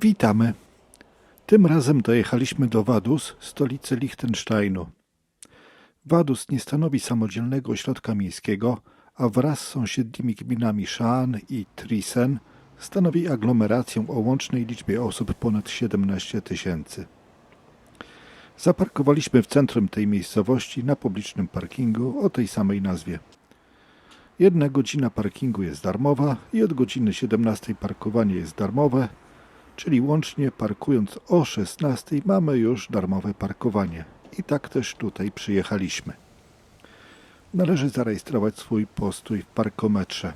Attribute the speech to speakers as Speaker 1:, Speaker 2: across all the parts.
Speaker 1: Witamy. Tym razem dojechaliśmy do Vaduz, stolicy Liechtensteinu. Vaduz nie stanowi samodzielnego ośrodka miejskiego, a wraz z sąsiednimi gminami Schaan i Trisen stanowi aglomerację o łącznej liczbie osób ponad 17 tysięcy. Zaparkowaliśmy w centrum tej miejscowości na publicznym parkingu o tej samej nazwie. Jedna godzina parkingu jest darmowa i od godziny 17 parkowanie jest darmowe, czyli łącznie parkując o 16 mamy już darmowe parkowanie. I tak też tutaj przyjechaliśmy. Należy zarejestrować swój postój w parkometrze.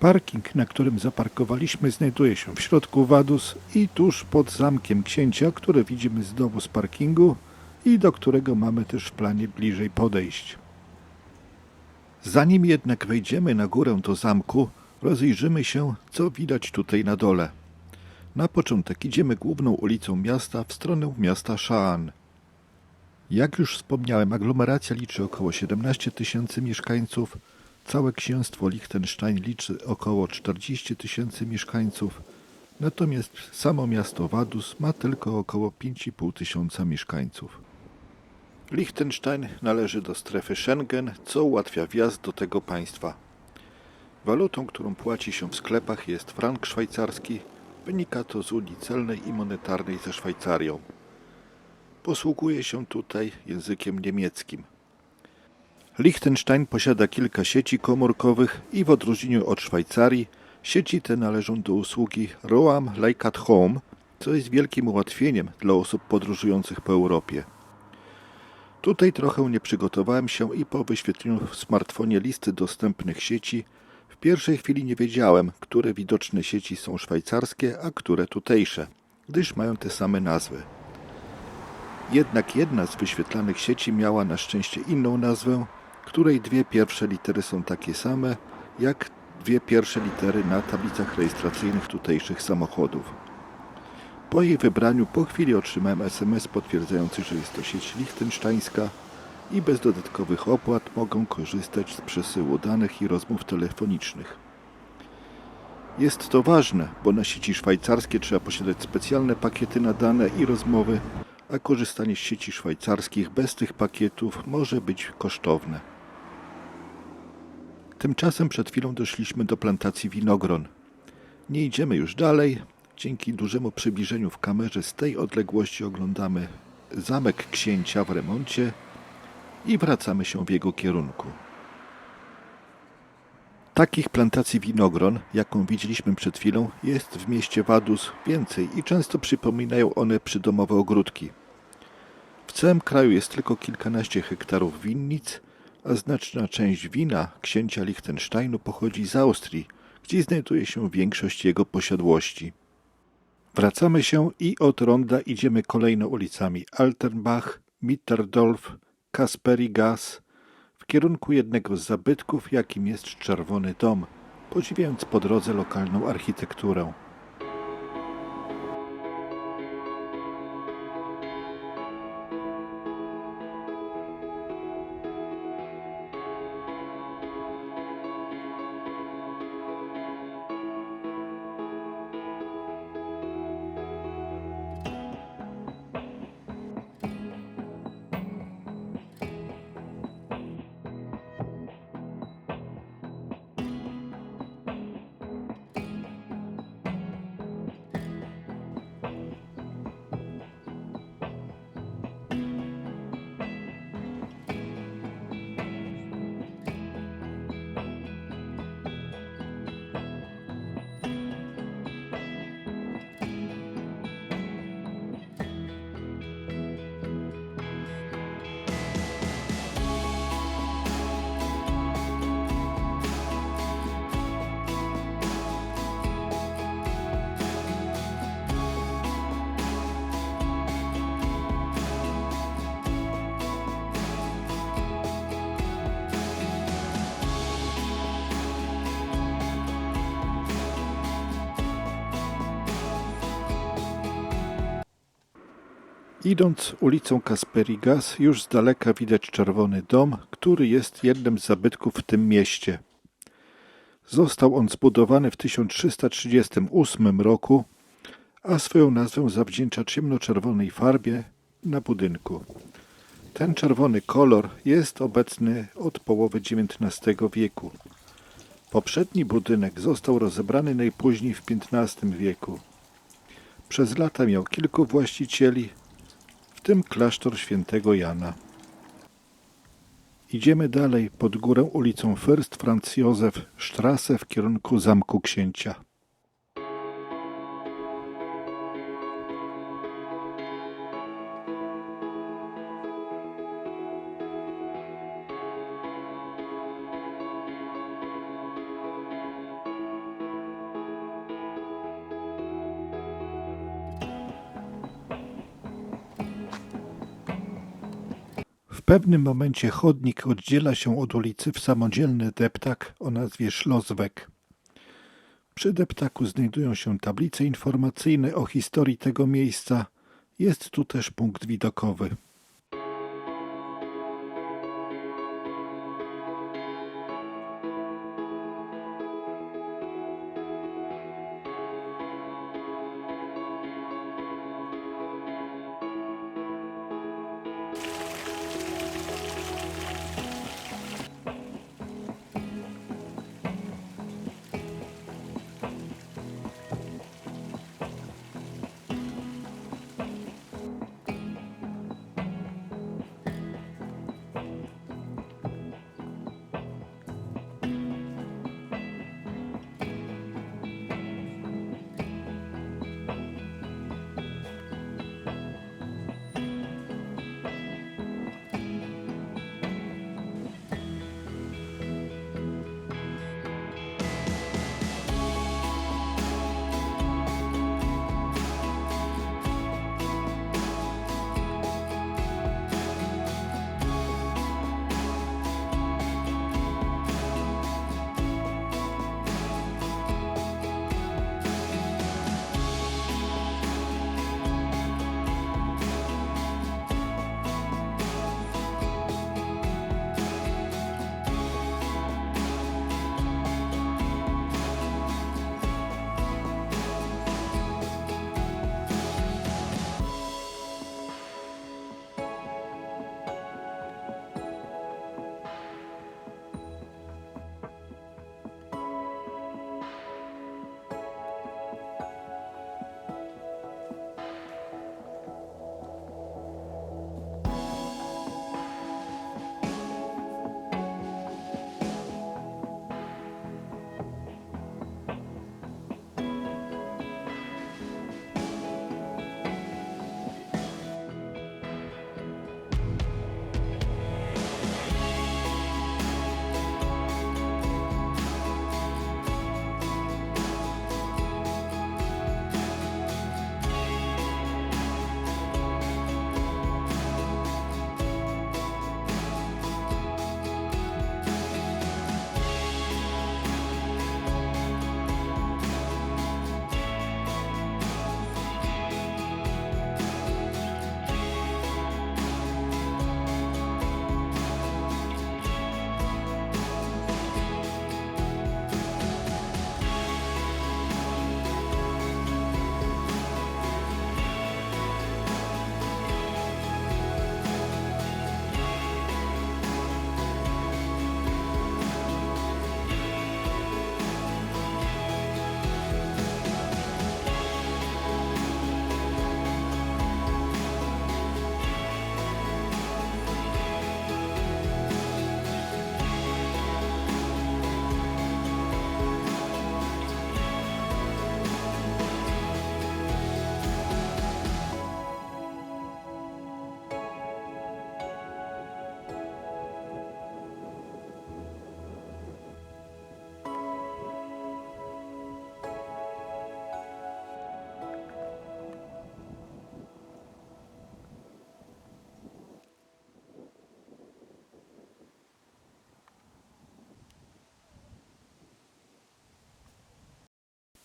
Speaker 1: Parking, na którym zaparkowaliśmy, znajduje się w środku Wadus i tuż pod zamkiem księcia, które widzimy z domu z parkingu i do którego mamy też w planie bliżej podejść. Zanim jednak wejdziemy na górę do zamku, rozejrzymy się, co widać tutaj na dole. Na początek idziemy główną ulicą miasta w stronę miasta Szaan. Jak już wspomniałem, aglomeracja liczy około 17 tysięcy mieszkańców, całe księstwo Liechtenstein liczy około 40 tysięcy mieszkańców, natomiast samo miasto Vaduz ma tylko około 5,5 tysiąca mieszkańców. Liechtenstein należy do strefy Schengen, co ułatwia wjazd do tego państwa. Walutą, którą płaci się w sklepach jest frank szwajcarski, wynika to z Unii Celnej i Monetarnej ze Szwajcarią. Posługuje się tutaj językiem niemieckim. Liechtenstein posiada kilka sieci komórkowych i w odróżnieniu od Szwajcarii sieci te należą do usługi Roam Like at Home, co jest wielkim ułatwieniem dla osób podróżujących po Europie. Tutaj trochę nie przygotowałem się i po wyświetleniu w smartfonie listy dostępnych sieci pierwszej chwili nie wiedziałem, które widoczne sieci są szwajcarskie, a które tutejsze, gdyż mają te same nazwy. Jednak jedna z wyświetlanych sieci miała na szczęście inną nazwę, której dwie pierwsze litery są takie same, jak dwie pierwsze litery na tablicach rejestracyjnych tutejszych samochodów. Po jej wybraniu po chwili otrzymałem SMS potwierdzający, że jest to sieć lichtensztańska i bez dodatkowych opłat mogą korzystać z przesyłu danych i rozmów telefonicznych. Jest to ważne, bo na sieci szwajcarskie trzeba posiadać specjalne pakiety na dane i rozmowy, a korzystanie z sieci szwajcarskich bez tych pakietów może być kosztowne. Tymczasem przed chwilą doszliśmy do plantacji winogron. Nie idziemy już dalej. Dzięki dużemu przybliżeniu w kamerze z tej odległości oglądamy zamek księcia w remoncie i wracamy się w jego kierunku. Takich plantacji winogron, jaką widzieliśmy przed chwilą, jest w mieście Vaduz więcej i często przypominają one przydomowe ogródki. W całym kraju jest tylko kilkanaście hektarów winnic, a znaczna część wina księcia Liechtensteinu pochodzi z Austrii, gdzie znajduje się większość jego posiadłości. Wracamy się i od ronda idziemy kolejno ulicami Alternbach, Mitterdorf, Kasperigas w kierunku jednego z zabytków, jakim jest Czerwony Dom, podziwiając po drodze lokalną architekturę. Idąc ulicą Kasperigas, już z daleka widać czerwony dom, który jest jednym z zabytków w tym mieście. Został on zbudowany w 1338 roku, a swoją nazwę zawdzięcza ciemnoczerwonej farbie na budynku. Ten czerwony kolor jest obecny od połowy XIX wieku. Poprzedni budynek został rozebrany najpóźniej w XV wieku. Przez lata miał kilku właścicieli, w tym klasztor świętego Jana. Idziemy dalej pod górę ulicą Fürst Franz Józef Strasse w kierunku Zamku Księcia. W pewnym momencie chodnik oddziela się od ulicy w samodzielny deptak o nazwie Schlossweg. Przy deptaku znajdują się tablice informacyjne o historii tego miejsca. Jest tu też punkt widokowy.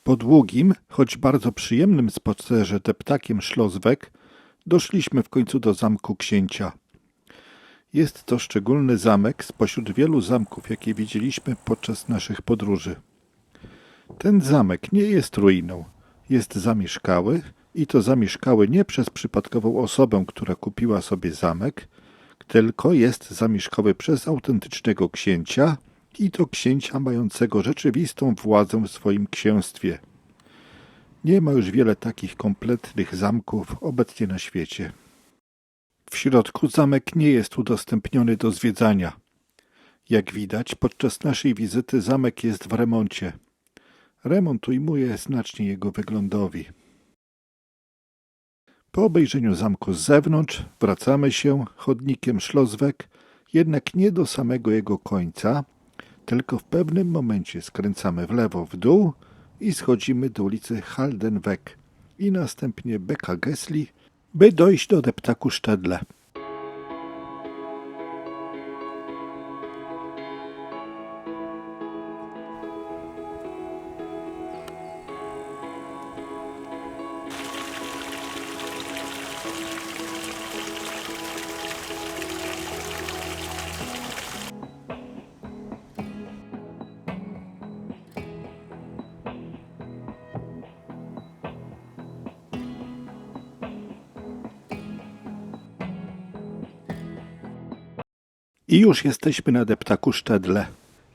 Speaker 1: Po długim, choć bardzo przyjemnym spacerze deptakiem Schlossweg doszliśmy w końcu do zamku księcia. Jest to szczególny zamek spośród wielu zamków, jakie widzieliśmy podczas naszych podróży. Ten zamek nie jest ruiną. Jest zamieszkały i to zamieszkały nie przez przypadkową osobę, która kupiła sobie zamek, tylko jest zamieszkały przez autentycznego księcia i to księcia mającego rzeczywistą władzę w swoim księstwie. Nie ma już wiele takich kompletnych zamków obecnie na świecie. W środku zamek nie jest udostępniony do zwiedzania. Jak widać, podczas naszej wizyty zamek jest w remoncie. Remont ujmuje znacznie jego wyglądowi. Po obejrzeniu zamku z zewnątrz wracamy się chodnikiem Szlozwek, jednak nie do samego jego końca, tylko w pewnym momencie skręcamy w lewo w dół i schodzimy do ulicy Haldenweg i następnie Beka Gesli, by dojść do deptaku Sztedle. I już jesteśmy na deptaku Sztedle.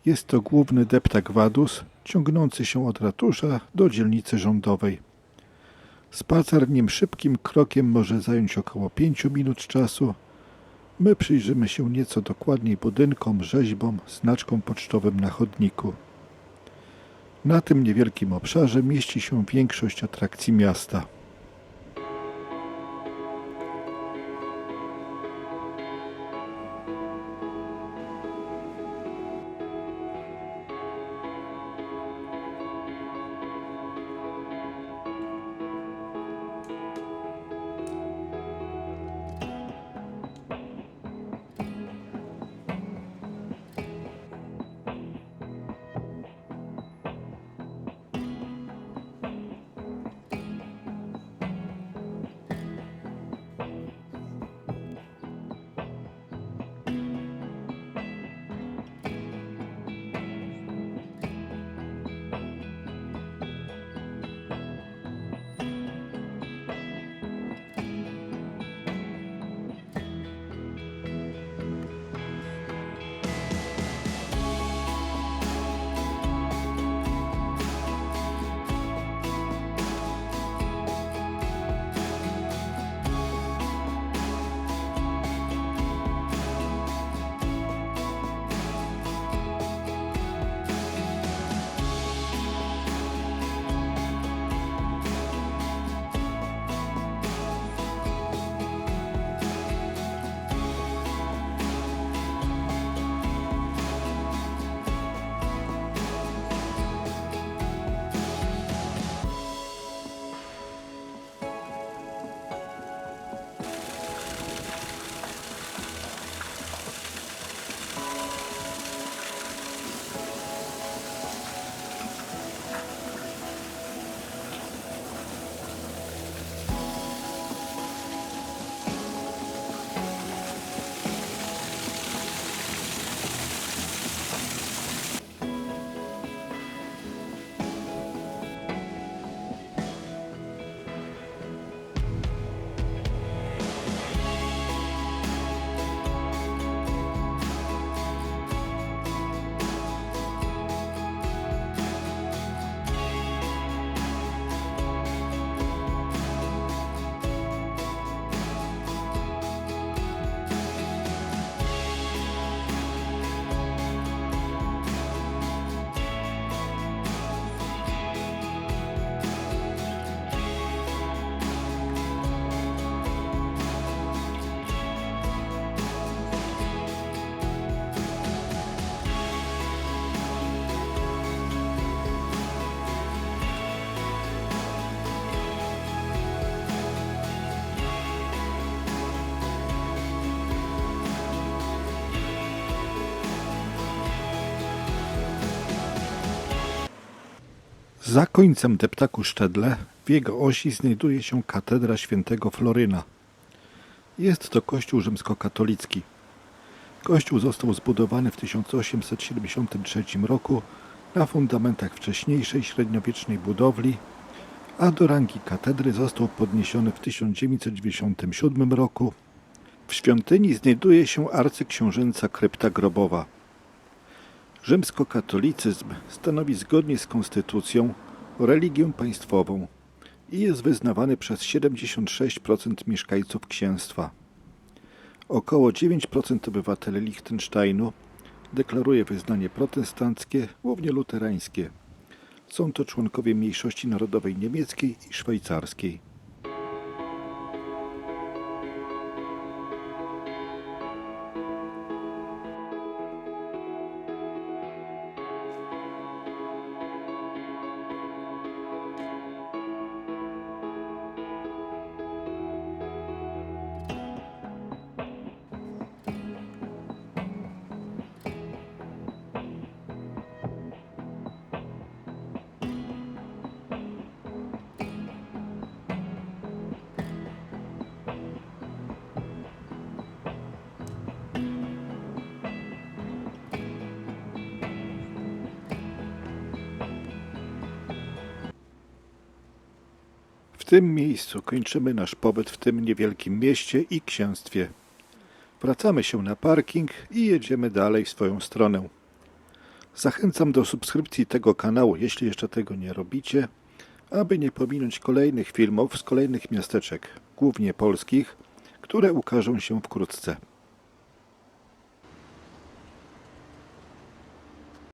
Speaker 1: Jest to główny deptak Wadus, ciągnący się od ratusza do dzielnicy rządowej. Spacer nim szybkim krokiem może zająć około pięciu minut czasu. My przyjrzymy się nieco dokładniej budynkom, rzeźbom, znaczkom pocztowym na chodniku. Na tym niewielkim obszarze mieści się większość atrakcji miasta. Za końcem deptaku Sztedle w jego osi znajduje się katedra świętego Floryna. Jest to kościół rzymskokatolicki. Kościół został zbudowany w 1873 roku na fundamentach wcześniejszej średniowiecznej budowli, a do rangi katedry został podniesiony w 1997 roku. W świątyni znajduje się arcyksiążęca krypta grobowa. Rzymskokatolicyzm stanowi zgodnie z konstytucją religię państwową i jest wyznawany przez 76% mieszkańców księstwa. Około 9% obywateli Liechtensteinu deklaruje wyznanie protestanckie, głównie luterańskie. Są to członkowie mniejszości narodowej niemieckiej i szwajcarskiej. Tym miejscu kończymy nasz pobyt w tym niewielkim mieście i księstwie. Wracamy się na parking i jedziemy dalej w swoją stronę. Zachęcam do subskrypcji tego kanału, jeśli jeszcze tego nie robicie, aby nie pominąć kolejnych filmów z kolejnych miasteczek, głównie polskich, które ukażą się wkrótce.